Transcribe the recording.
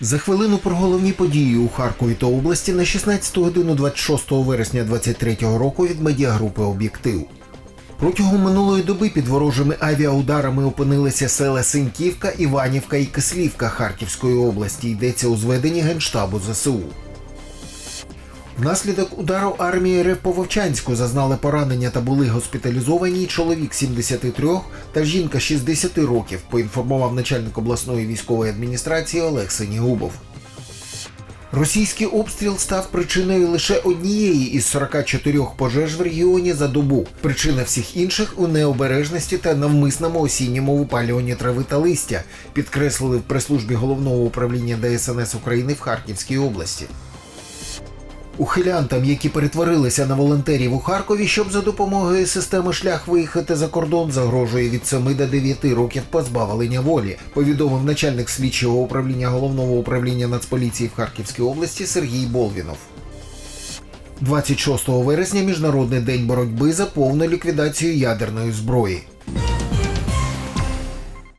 За хвилину про головні події у Харкові та області на 16 годину 26 вересня 2023 року від медіагрупи Об'єктив. Протягом минулої доби під ворожими авіаударами опинилися села Синьківка, Іванівка і Кислівка Харківської області. Йдеться у зведенні Генштабу ЗСУ. Внаслідок удару армії РФ по Вовчанську зазнали поранення та були госпіталізовані чоловік 73 та жінка 60 років, поінформував начальник обласної військової адміністрації Олег Синігубов. Російський обстріл став причиною лише однієї із 44 пожеж в регіоні за добу. Причина всіх інших у необережності та навмисному осінньому випалюванні трави та листя, підкреслили в прес-службі головного управління ДСНС України в Харківській області. Ухилянтам, які перетворилися на волонтерів у Харкові, щоб за допомогою системи шлях виїхати за кордон, загрожує від 7 до 9 років позбавлення волі, повідомив начальник слідчого управління головного управління Нацполіції в Харківській області Сергій Болвінов. 26 вересня Міжнародний день боротьби за повну ліквідацію ядерної зброї.